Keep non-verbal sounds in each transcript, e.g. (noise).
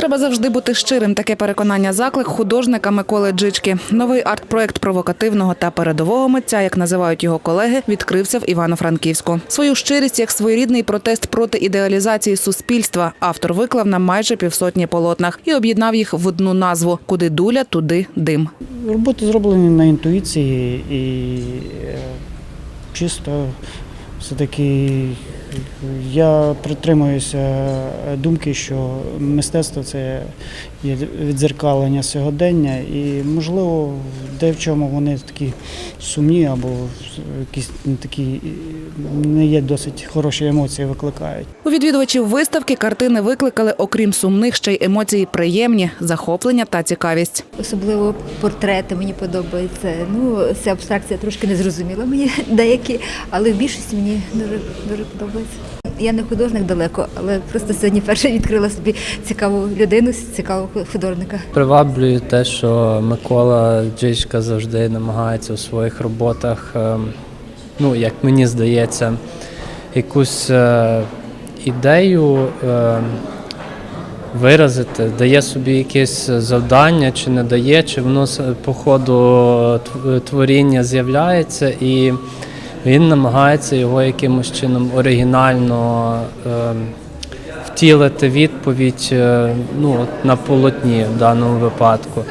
Треба завжди бути щирим. Таке переконання заклик художника Миколи Джички. Новий арт-проект провокативного та передового митця, як називають його колеги, відкрився в Івано-Франківську. Свою щирість як своєрідний протест проти ідеалізації суспільства. Автор виклав на майже півсотні полотнах і об'єднав їх в одну назву: Куди дуля, туди дим. Роботи зроблені на інтуїції і е, чисто все-таки я притримуюся думки, що мистецтво це є відзеркалення сьогодення, і можливо, де в чому вони такі сумні або якісь такі не є досить хороші емоції викликають. У відвідувачів виставки картини викликали, окрім сумних, ще й емоції приємні, захоплення та цікавість. Особливо портрети мені подобаються. Ну, ця абстракція трошки не зрозуміла мені (laughs) деякі, але в більшості мені дуже дуже подобається. Я не художник далеко, але просто сьогодні перше відкрила собі цікаву людину, цікавого художника. Приваблює те, що Микола Джичка завжди намагається у своїх роботах, ем, ну як мені здається, якусь е, ідею е, виразити, дає собі якесь завдання, чи не дає, чи воно по ходу творіння з'являється, і він намагається його якимось чином оригінально. ем, втілити відповідь е, ну, на полотні в даному випадку.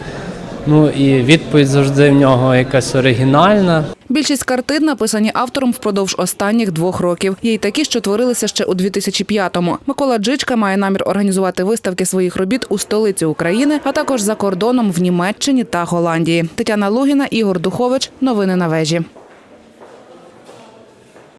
Ну і відповідь завжди в нього якась оригінальна. Більшість картин написані автором впродовж останніх двох років. Є й такі, що творилися ще у 2005-му. Микола Джичка має намір організувати виставки своїх робіт у столиці України, а також за кордоном в Німеччині та Голландії. Тетяна Лугіна, Ігор Духович. Новини на вежі.